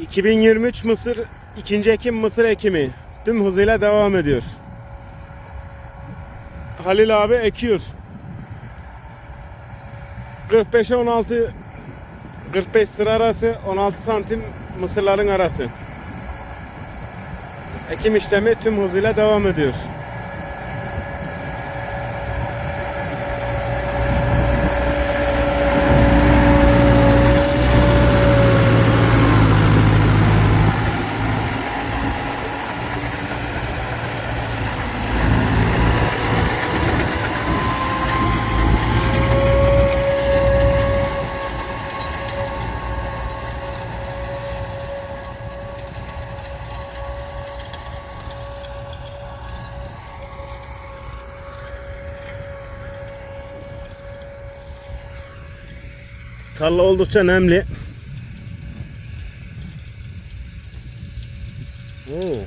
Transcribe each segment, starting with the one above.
2023 Mısır 2. Ekim Mısır ekimi tüm hızıyla devam ediyor. Halil abi ekiyor. 45'e 16 45 sıra arası 16 santim mısırların arası. Ekim işlemi tüm hızıyla devam ediyor. Tarla oldukça nemli. Oo.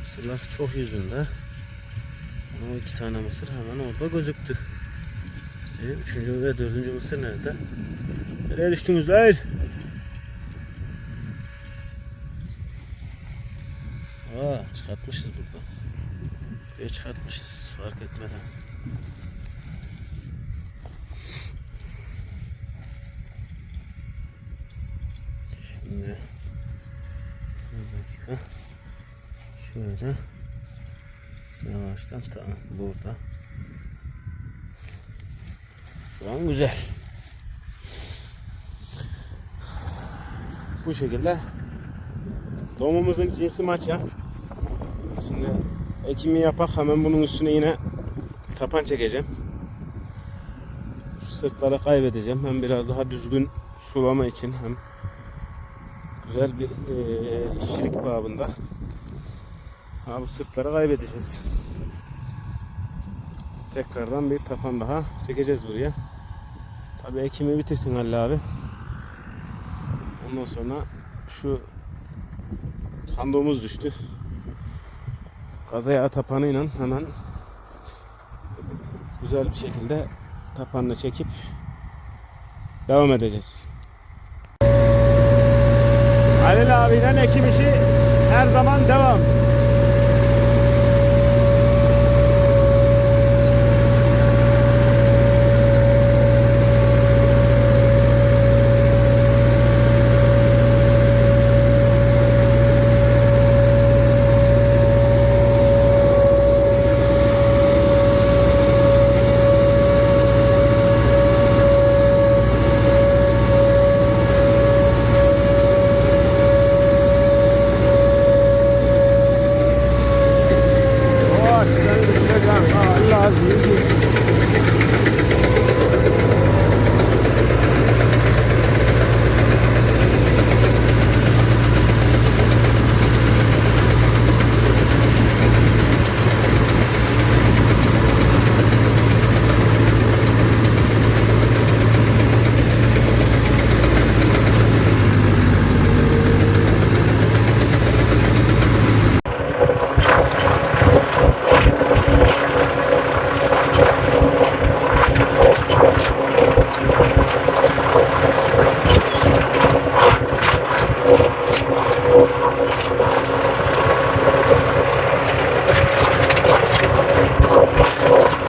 Mısırlar çok yüzünde. Ama iki tane mısır hemen orada gözüktü. E, üçüncü ve dördüncü mısır nerede? Nereye düştünüz lan? Aa, çıkartmışız burada. Buraya çıkartmışız fark etmeden. Şimdi bir dakika. Şöyle yavaştan tamam burada. Şu an güzel. Bu şekilde domumuzun cinsi maça. Şimdi ekimi yapak hemen bunun üstüne yine tapan çekeceğim. Şu sırtları kaybedeceğim. Hem biraz daha düzgün sulama için hem güzel bir eee, işçilik babında. Ha, bu sırtları kaybedeceğiz. Tekrardan bir tapan daha çekeceğiz buraya. Tabii ekimi bitirsin Halil abi. Ondan sonra şu sandığımız düştü. Kazaya tapanıyla hemen güzel bir şekilde tapanla çekip devam edeceğiz. Halil abiden ekim işi her zaman devam.